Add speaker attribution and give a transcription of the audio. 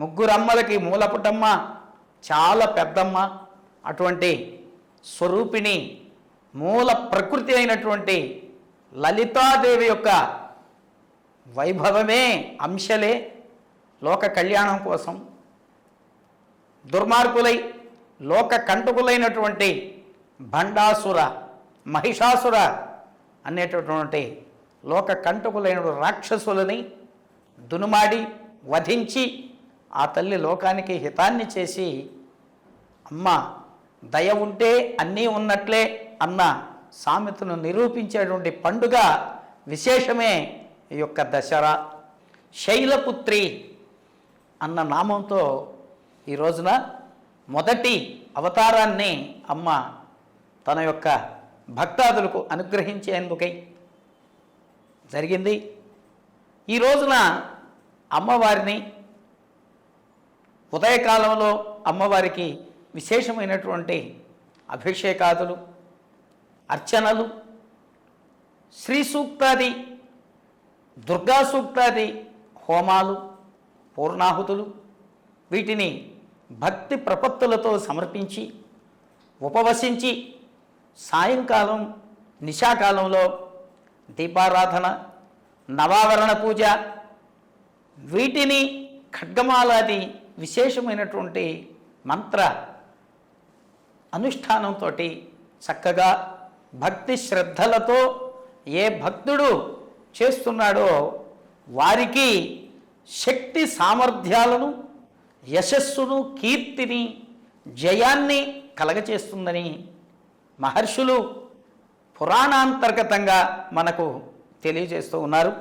Speaker 1: ముగ్గురమ్మలకి మూలపుటమ్మ చాలా పెద్దమ్మ. అటువంటి స్వరూపిణి మూల ప్రకృతి అయినటువంటి లలితాదేవి యొక్క వైభవమే అంశలే లోక కళ్యాణం కోసం. దుర్మార్గులై లోక కంటకులైనటువంటి భండాసుర మహిషాసుర అనేటటువంటి లోక కంటకులైన రాక్షసులని దునుమాడి వధించి ఆ తల్లి లోకానికి హితాన్ని చేసి అమ్మ దయ ఉంటే అన్నీ ఉన్నట్లే అన్న సామెతను నిరూపించేటువంటి పండుగ విశేషమే ఈ యొక్క దసరా. శైలపుత్రి అన్న నామంతో ఈ రోజున మొదటి అవతారాన్ని అమ్మ తన యొక్క భక్తాదులకు అనుగ్రహించేందుకై జరిగింది. ఈ రోజున అమ్మవారిని ఉదయకాలంలో అమ్మవారికి విశేషమైనటువంటి అభిషేకాదులు అర్చనలు శ్రీ సూక్తాది దుర్గా సూక్తాది హోమాలు పూర్ణాహుతులు వీటిని భక్తి ప్రపత్తులతో సమర్పించి ఉపవసించి సాయంకాలం నిశాకాలంలో దీపారాధన నవావరణ పూజ వీటిని ఖడ్గమాలాది విశేషమైనటువంటి మంత్ర అనుష్ఠానంతో చక్కగా భక్తి శ్రద్ధలతో ఏ భక్తుడు చేస్తున్నాడో వారికి శక్తి సామర్థ్యాలను యశస్సును కీర్తిని జయాన్ని కలగచేస్తుందని మహర్షులు పురాణాంతర్గతంగా మనకు తెలియజేస్తూ ఉన్నారు.